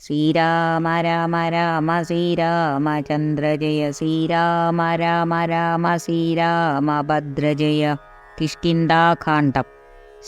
ശ്രീരാമ രാമ രാമ ശ്രീരാമചന്ദ്ര ജയ ശ്രീരാമ രാമ രാമ ശ്രീരാമഭദ്ര ജയ കിഷ്കിന്താഖാണ്ഡം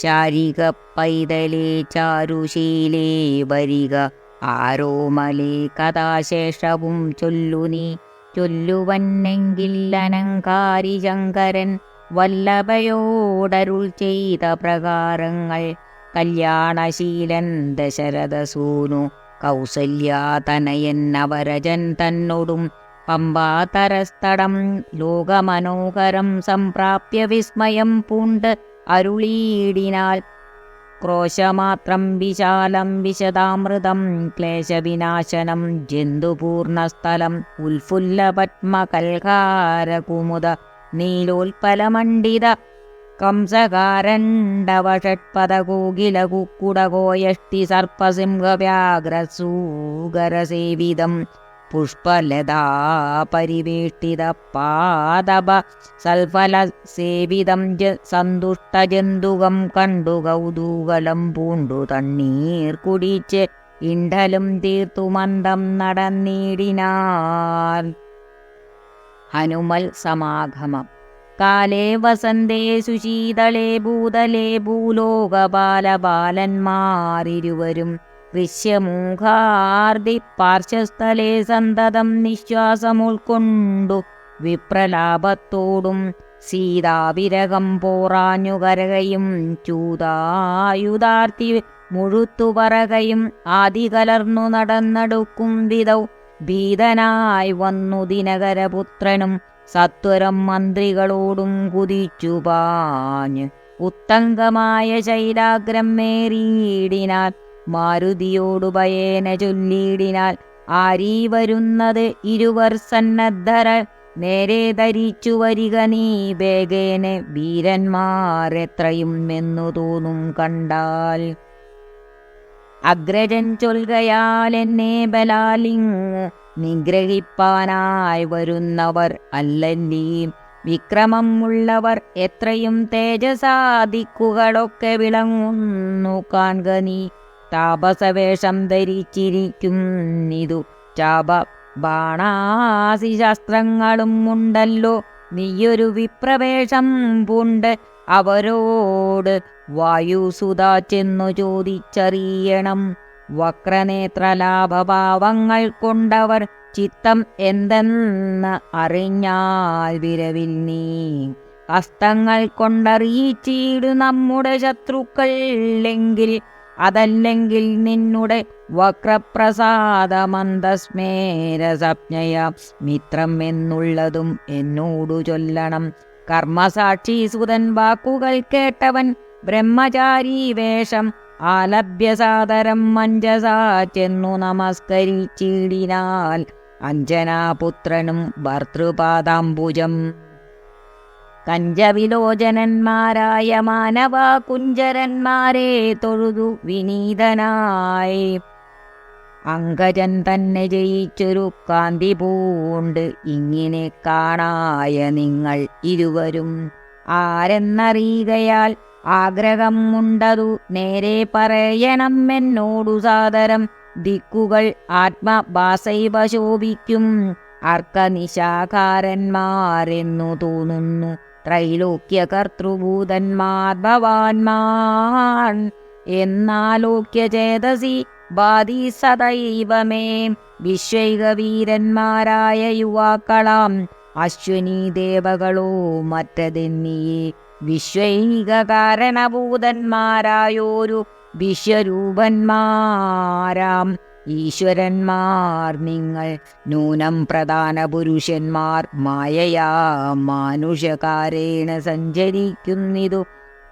ശാരിക പൈതലേ ചാരുശീലേ വരിക. ആരോമലേ കഥാശേഷവും ചൊല്ലു നീ. ചൊല്ലുവന്നെങ്കിൽ അനങ്കാരി ശങ്കരൻ വല്ലഭയോടരുൾ ചെയ്ത പ്രകാരങ്ങൾ കല്യാണശീലൻ ദശരഥസൂനു കൗസല്യാതനയൻ നവരജൻ തന്നോടും പമ്പാതരസ്തടം ലോകമനോഹരം സംപ്രാപ്യ വിസ്മയം പൂണ്ട് അരുളീടിനാൽ. ക്രോശമാത്രം വിശാലം വിശദാമൃതം ക്ലേശവിനാശനം ജന്തുപൂർണസ്ഥലം ഉൽഫുല്ലപത്മകൽഹാരകുമുദ നീലോൽപലമണ്ഡിത कंसकारण्डवषट्पदकोकिलकुक्कुडगोयष्टि सर्पसिंहव्याघ्रसूगरसेविदं पुष्पलता परिवेष्टितपादप സൽഫലസേവിതം ജ സന്തുഷ്ടജന്തുകം കണ്ടു കൗതൂകലം പൂണ്ടു തണ്ണീർ കുടിച്ച് ഇണ്ടലും തീർത്തു മന്ദം നടന്നിടിനാർ ഹനുമൽ സമാഗമം കാലേ വസന്തേ സുശീതളേ ഭൂതലേ ഭൂലോകപാലബാലന്മാരിരുവരും ദൃശ്യമൂഹാർദി പാർശ്വസ്ഥലേ സന്തതം നിശ്വാസം ഉൾക്കൊണ്ടു വിപ്രലാപത്തോടും സീതാവിരകം പോറാഞ്ഞുകരകയും ചൂതായുധാർത്തി മുഴുത്തുപറകയും ആദി കലർന്നു നടന്നടുക്കും വിധൗ ഭീതനായി വന്നു ദിനകരപുത്രനും സത്വരം മന്ത്രികളോടും കുതിച്ചു പാഞ്ഞ്. ഉത്തങ്കമായ ശൈലാഗ്രം മേറിയിടിനാൽ മാരുതിയോടു ഭയേന ചൊല്ലിയിടിനാൽ ആരീ വരുന്നത് ഇരുവർ സന്നദ്ധര നേരെ ധരിച്ചു വരിക നീ വേഗേനെ വീരന്മാരെത്രയും എന്നു തോന്നും കണ്ടാൽ. അഗ്രജൻ ചൊൽകയാൽ എന്നെ ബലാലിങ്ങു നിഗ്രഹിപ്പാനായി വരുന്നവർ അല്ലല്ലീ. വിക്രമം ഉള്ളവർ എത്രയും തേജസാദിക്കുകളൊക്കെ വിളങ്ങുന്നു കാൺക നീ താപസവേഷം ധരിച്ചിരിക്കുന്നിതു. ചാപ ബാണാസി ശാസ്ത്രങ്ങളും ഉണ്ടല്ലോ. നീയൊരു വിപ്രവേഷം പൂണ്ട് അവരോട് വായുസുത ചെന്നു ചോദിച്ചറിയണം. വക്രനേത്രലാഭഭാവങ്ങൾ കൊണ്ടവർ ചിത്തം എന്തെന്ന് അറിഞ്ഞാൽ വിരവിൽ നീ ഹസ്തങ്ങൾ കൊണ്ടറിയിച്ചിടു നമ്മുടെ ശത്രുക്കൾ എങ്കിൽ അതല്ലെങ്കിൽ നിന്നുടെ വക്രപ്രസാദമന്ദസ്മേരസജ്ഞയ മിത്രം എന്നുള്ളതും എന്നോടു ചൊല്ലണം. കർമ്മസാക്ഷി സുതൻ വാക്കുകൾ കേട്ടവൻ ബ്രഹ്മചാരി വേഷം ആലഭ്യസാദരം മഞ്ജസാ ചെന്നു നമസ്കരിച്ചിടിനാൽ അഞ്ജനാപുത്രനും ഭർത്തൃപാദാംബുജം കഞ്ചവിലോചനന്മാരായ മാനവ കുഞ്ചരന്മാരെ തൊഴുതു വിനീതനായി. അങ്കജൻ തന്നെ ജയിച്ചൊരു കാന്തി പൂണ്ട് ഇങ്ങനെ കാണായ നിങ്ങൾ ഇരുവരും ആരെന്നറിയുകയാൽ ആഗ്രഹം ഉണ്ടതു നേരെ പറയണം എന്നോടു സാദരം. ദിക്കുകൾ ആത്മഭാസൈവ ശോഭിക്കും അർക്കനിശാകാരന്മാരെന്നു തോന്നുന്നു. ത്രൈലോക്യ കർത്തൃഭൂതന്മാർ ഭവാൻമാൻ എന്നാലോക്യ ചേതസി ബാധി സദൈവമേ. വിശ്വൈകവീരന്മാരായ യുവാക്കളാം. അശ്വിനി ദേവകളോ മറ്റതെന്നിയേ. വിശ്വൈക കാരണഭൂതന്മാരായോരു വിശ്വരൂപന്മാരാം. ഈശ്വരന്മാർ നിങ്ങൾ നൂനം പ്രധാന പുരുഷന്മാർ മായയാ മാനുഷകാരേണ സഞ്ചരിക്കുന്നിതു.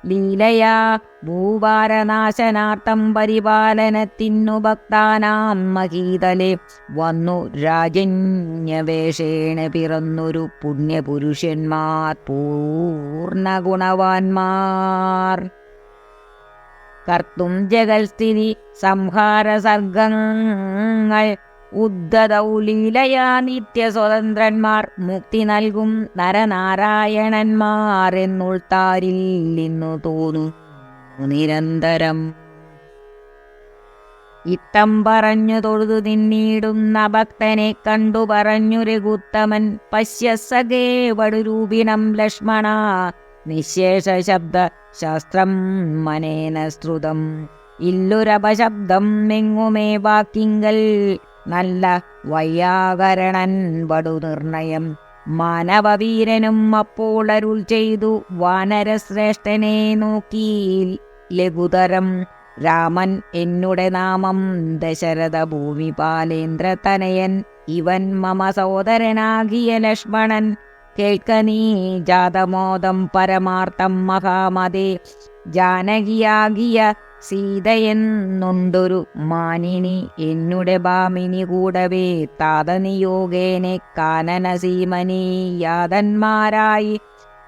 ലീലയാ ഭൂഭാരനാശനാർത്ഥം പരിപാലനത്തിനു ഭക്താനാം മഹീതലെ. വന്നു രാജന്യവേഷേണ പിറന്നൊരു പുണ്യപുരുഷന്മാർ പൂർണഗുണവാന്മാർ കർത്തും ജഗൽസ്ഥിതി സംഹാര സർഗങ്ങൾ ഉദ്ധതൗലീലയാ നിത്യസ്വതന്ത്രന്മാർ മുക്തി നൽകും നരനാരായണന്മാർ എന്നുൾത്താരിൽ നിന്നു തോന്നു നിരന്തരം. ഇത്തം പറഞ്ഞു തൊഴുതു നിന്നീടുന്ന ഭക്തനെ കണ്ടു പറഞ്ഞു രഘുത്തമൻ പശ്യ സഖേ വടുരൂപിണം ലക്ഷ്മണ നിശേഷ ശബ്ദ ശാസ്ത്രം മനേന ശ്രുതം ഇല്ലുരപശബ്ദം എങ്ങുമേ വാക്കിങ്കൽ നല്ല വയ്യാകരണൻ വടു നിർണയം. മാനവവീരനും അപ്പോൾ അരുൾ ചെയ്തു വാനരശ്രേഷ്ഠനെ നോക്കി ലഘുതരം. രാമൻ എന്നുടെ നാമം ദശരഥ ഭൂമിപാലേന്ദ്ര തനയൻ. ഇവൻ മമ സഹോദരനാകിയ ലക്ഷ്മണൻ. കേൾക്ക നീ ജാതമോദം പരമാർത്ഥം മഹാമതേ. ജാനകിയാകിയ സീതയെന്നുണ്ടൊരു മാനിനി എന്നുടെ ഭാമിനി കൂടവേ താതനിയോഗേനെ കാനനസീമനി യാതന്മാരായി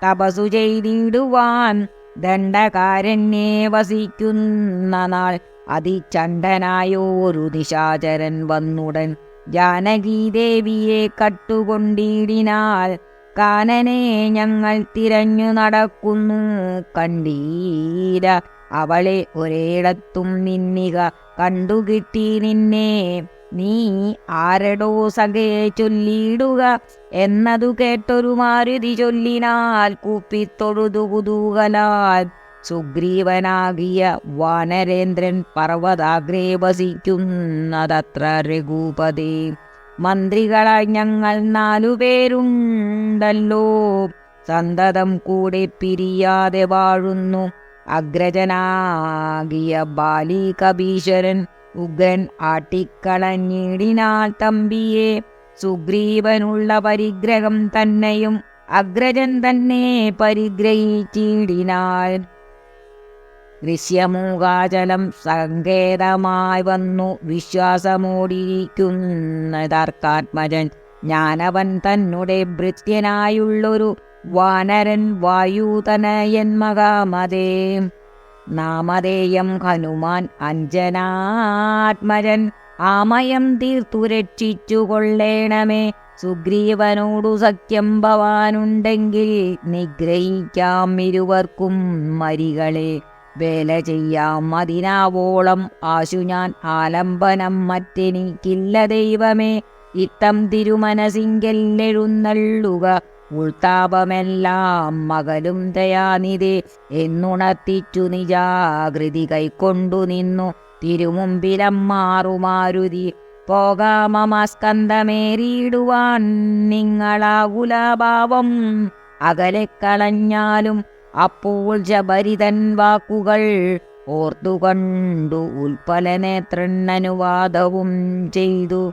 തപസു ചെയ്തിടുവാൻ ദണ്ഡകാരണ്യേ വസിക്കുന്ന നാൾ അതിചണ്ഡനായോരു നിശാചരൻ വന്നുടൻ ജാനകീദേവിയെ കട്ടുകൊണ്ടിടിനാൽ കാനനെ ഞങ്ങൾ തിരഞ്ഞു നടക്കുന്നു കണ്ടീര അവളെ ഒരേടത്തും നിന്നിക കണ്ടുകിട്ടി നിന്നെ. നീ ആരടോ സഖേ ചൊല്ലിയിടുക എന്നതു കേട്ടൊരു മാരുതി ചൊല്ലിനാൽ കൂപ്പിത്തൊഴുതു കുതൂകലാൽ സുഗ്രീവനാകിയ വാനരേന്ദ്രൻ പർവതാഗ്രേ വസിക്കുന്നതത്ര രഘുപതി. മന്ത്രികളായി ഞങ്ങൾ നാലുപേരുണ്ടല്ലോ സന്തതം കൂടെ പിരിയാതെ വാഴുന്നു. അഗ്രജനാകിയ ബാലി കബീശ്വരൻ ഉഗ്രൻ ആട്ടിക്കളഞ്ഞിടിനാൽ തമ്പിയെ. സുഗ്രീവനുള്ള പരിഗ്രഹം തന്നെയും അഗ്രജൻ തന്നെ പരിഗ്രഹിച്ചിടിനാൽ ദൃശ്യമൂകാചലം സങ്കേതമായി വന്നു വിശ്വാസമോടിയിരിക്കുന്നതാർക്കാത്മജൻ ഞാനവൻ തന്നെ ഭൃത്യനായുള്ളൊരു വാനരൻ വായുതനയൻ മകാമതേ നാമധേയം ഹനുമാൻ അഞ്ജനാത്മജൻ. ആമയം തീർത്തു രക്ഷിച്ചു കൊള്ളേണമേ. സുഗ്രീവനോടു സഖ്യം ഭവാനുണ്ടെങ്കിൽ നിഗ്രഹിക്കാം ഇരുവർക്കും മരികളെ. വേല ചെയ്യാം അതിനാവോളം ആശു ഞാൻ ആലംബനം മറ്റെനിക്കില്ല ദൈവമേ. ഇത്തം തിരുമനസിങ്കൽ ഉൾത്താപമെല്ലാം മകലും ദയാനിധി എന്നുണർത്തിച്ചു നിജാകൃതി കൈക്കൊണ്ടു നിന്നു. തിരുമുമ്പിലം മാറുമാരുതി. പോകാമസ്കന്ധമേറിയിടുവാൻ നിങ്ങളാകുലഭാവം അകലെ കളഞ്ഞാലും അപ്പോൾ ജബരിതൻ വാക്കുകൾ ഓർത്തുകണ്ടു ഉൽപ്പലനേത്രണ്ണനുവാദവും ചെയ്തു.